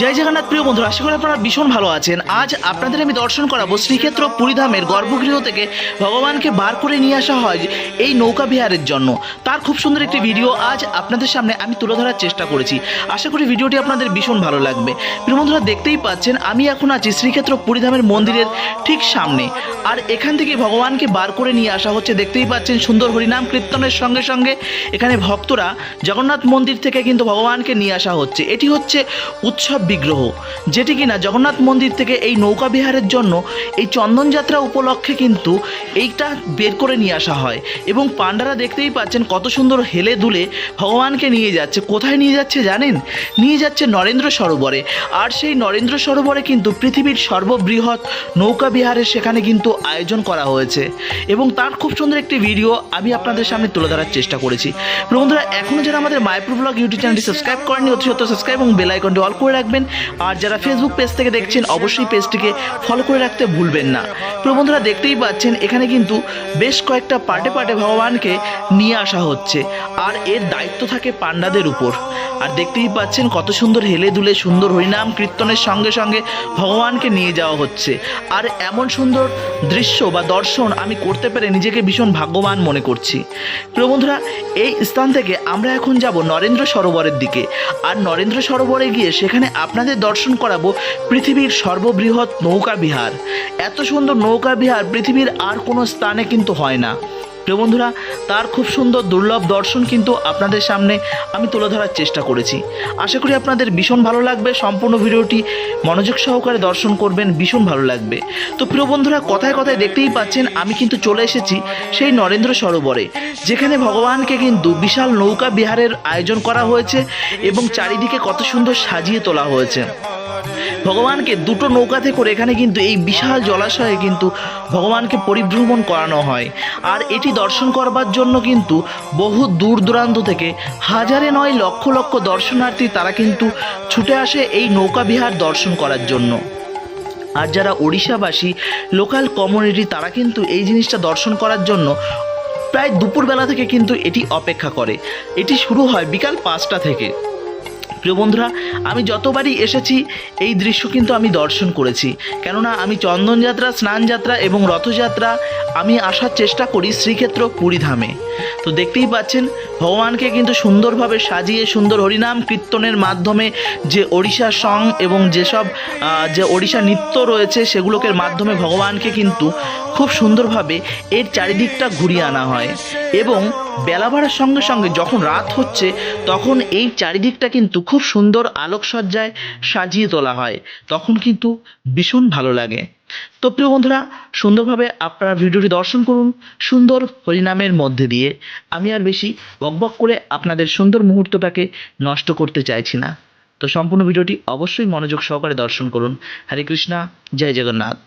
জয় জগন্নাথ, প্রিয় বন্ধুরা, আশা করি আপনারা ভীষণ ভালো আছেন। আজ আপনাদের আমি দর্শন করাবো শ্রীক্ষেত্র পুরীধামের গর্ভগৃহ থেকে ভগবানকে বার করে নিয়ে আসা হয় এই নৌকা বিহারের জন্য। তার খুব সুন্দর একটি ভিডিও আজ আপনাদের সামনে আমি তুলে ধরার চেষ্টা করেছি। আশা করি ভিডিওটি আপনাদের ভীষণ ভালো লাগবে। প্রিয় বন্ধুরা, দেখতেই পাচ্ছেন, আমি এখন আছি শ্রীক্ষেত্র পুরীধামের মন্দিরের ঠিক সামনে। আর এখান থেকে ভগবানকে বার করে নিয়ে আসা হচ্ছে, দেখতেই পাচ্ছেন, সুন্দর হরিনাম কীর্তনের সঙ্গে সঙ্গে এখানে ভক্তরা জগন্নাথ মন্দির থেকে কিন্তু ভগবানকে নিয়ে আসা হচ্ছে। এটি হচ্ছে উৎসব বিগ্রহ, যেটি কিনা জগন্নাথ মন্দির থেকে এই নৌকা বিহারের জন্য এই চন্দনযাত্রা উপলক্ষে কিন্তু এইটা বের করে নিয়ে আসা হয়। এবং পাণ্ডারা দেখতেই পাচ্ছেন কত সুন্দর হেলে দুলে ভগবানকে নিয়ে যাচ্ছে। কোথায় নিয়ে যাচ্ছে জানেন? নিয়ে যাচ্ছে নরেন্দ্র সরোবরে। আর সেই নরেন্দ্র সরোবরে কিন্তু পৃথিবীর সর্ববৃহৎ নৌকা বিহারের সেখানে কিন্তু আয়োজন করা হয়েছে। এবং তার খুব সুন্দর একটি ভিডিও আমি আপনাদের সামনে তুলে ধরার চেষ্টা করেছি। বন্ধুরা এখনও যারা আমাদের মাইপ্রো ব্লগ ইউটিউব চ্যানেলটি সাবস্ক্রাইব করেনি অতি সত্য সাবস্ক্রাইব এবং বেল আইকনটি অল করে রাখবেন। আর যারা ফেসবুক পেজ থেকে দেখছেন, অবশ্যই পেজটিকে ফলো করে রাখতে ভুলবেন না। প্রবন্ধরা দেখতেই পাচ্ছেন, এখানে কিন্তু বেশ কয়েকটা পার্টে পার্টে ভগবানকে নিয়ে আসা হচ্ছে। আর এর দায়িত্ব থাকে পাণ্ডাদের উপর। আর দেখতেই পাচ্ছেন, কত সুন্দর হেলে দুলে, সুন্দর হরিনাম কীর্তনের সঙ্গে সঙ্গে ভগবানকে নিয়ে যাওয়া হচ্ছে। আর এমন সুন্দর দৃশ্য বা দর্শন আমি করতে পেরে নিজেকে ভীষণ ভাগ্যবান মনে করছি। প্রিয় বন্ধুরা এই স্থান থেকে আমরা এখন যাব নরেন্দ্র সরোবরের দিকে। আর নরেন্দ্র সরোবরে গিয়ে সেখানে আপনাদের দর্শন করাবো পৃথিবীর সর্ববৃহৎ নৌকা বিহার। এত সুন্দর নৌকা বিহার পৃথিবীর আর কোনো স্থানে কিন্তু হয় না। প্রিয় বন্ধুরা, তার খুব সুন্দর দুর্লভ দর্শন কিন্তু আপনাদের সামনে আমি তুলে ধরার চেষ্টা করেছি। আশা করি আপনাদের ভীষণ ভালো লাগবে, সম্পূর্ণ ভিডিওটি মনোযোগ সহকারে দর্শন করবেন, ভীষণ ভালো লাগবে। তো প্রিয় বন্ধুরা, কথায় কথায় দেখতেই পাচ্ছেন, আমি কিন্তু চলে এসেছি সেই নরেন্দ্র সরোবরে, যেখানে ভগবানকে কিন্তু বিশাল নৌকা বিহারের আয়োজন করা হয়েছে এবং চারিদিকে কত সুন্দর সাজিয়ে তোলা হয়েছে। ভগবানকে দুটো নৌকাতে করে এখানে কিন্তু এই বিশাল জলাশয়ে কিন্তু ভগবানকে পরিভ্রমণ করানো হয়। আর এটি দর্শন করবার জন্য কিন্তু বহু দূর দূরান্ত থেকে হাজারে নয় লক্ষ লক্ষ দর্শনার্থী তারা কিন্তু ছুটে আসে এই নৌকা বিহার দর্শন করার জন্য। আর যারা ওড়িশাবাসী, লোকাল কমিউনিটি, তারা কিন্তু এই জিনিসটা দর্শন করার জন্য প্রায় দুপুরবেলা থেকে কিন্তু এটি অপেক্ষা করে। এটি শুরু হয় বিকাল পাঁচটা থেকে। প্রিয় বন্ধুরা, আমি যতবারই এসেছি, এই দৃশ্য কিন্তু আমি দর্শন করেছি। কেননা, আমি চন্দনযাত্রা স্নানযাত্রা এবং রথযাত্রা আমি আসার চেষ্টা করি শ্রীক্ষেত্র পুরীধামে তো দেখতেই পাচ্ছেন, ভগবানকে কিন্তু সুন্দরভাবে সাজিয়ে সুন্দর হরিনাম কীর্তনের মাধ্যমে যে ওড়িশা সং এবং যেসব যে ওড়িশা নৃত্য রয়েছে সেগুলোকে মাধ্যমে ভগবানকে কিন্তু খুব সুন্দরভাবে এর চারিদিকটা ঘুরিয়ে আনা হয়। এবং বেলা বাড়ার সঙ্গে সঙ্গে যখন রাত হচ্ছে, তখন এই চারিদিকটা কিন্তু খুব সুন্দর আলোকসজ্জায় সাজিয়ে তোলা হয়। তখন কিন্তু ভীষণ ভালো লাগে। তো প্রিয় বন্ধুরা, সুন্দরভাবে আপনারা ভিডিওটি দর্শন করুন, সুন্দর হরিনামের মধ্যে দিয়ে। আমি আর বেশি বকবক করে আপনাদের সুন্দর মুহূর্তটাকে নষ্ট করতে চাইছি না। তো সম্পূর্ণ ভিডিওটি অবশ্যই মনোযোগ সহকারে দর্শন করুন। হরে কৃষ্ণা, জয় জগন্নাথ।